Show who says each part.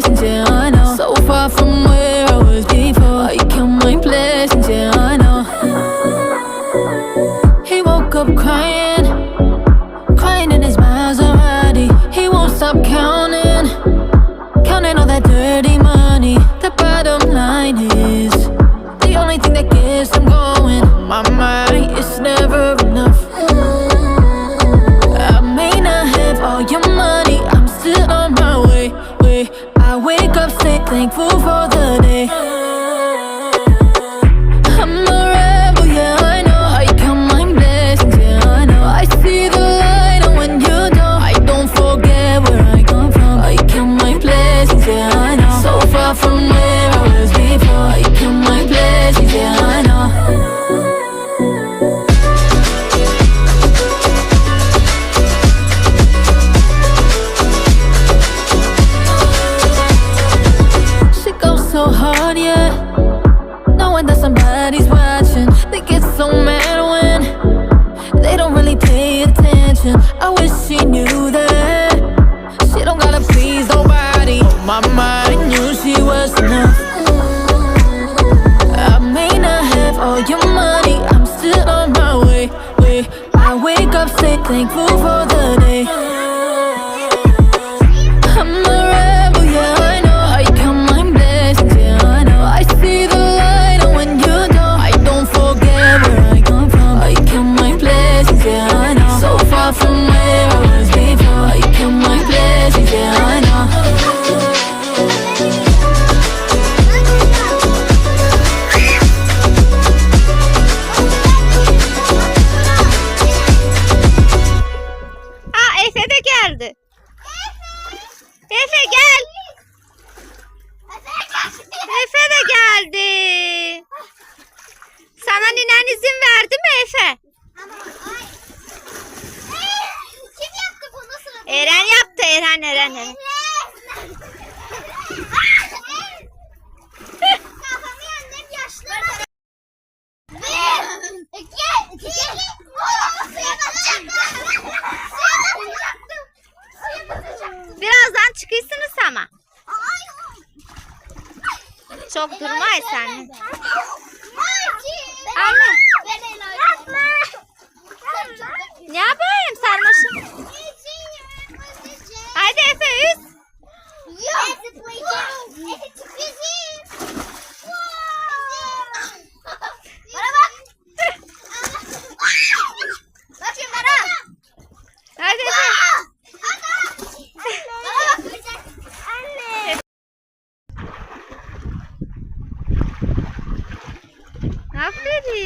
Speaker 1: blessings, yeah, I know. So far from where I was before. I count my blessings, yeah, I know. He woke up crying, crying in his Maserati. He won't stop counting, counting all that dirty money. The bottom line is the only thing that gets him going. thankful for Nobody's watching. They get so mad when they don't really pay attention. I wish she knew that. She don't gotta please nobody. On my mind knew she was enough. I may not have all your money. I'm still on my way. Way I wake up, stay thankful for the day.
Speaker 2: geldi. Efe, Efe gel. Efe de geldi. Sana ninen izin verdi mi Efe? Eren yaptı Eren Eren Eren. kıysınız ama. Çok durma sen. Afridi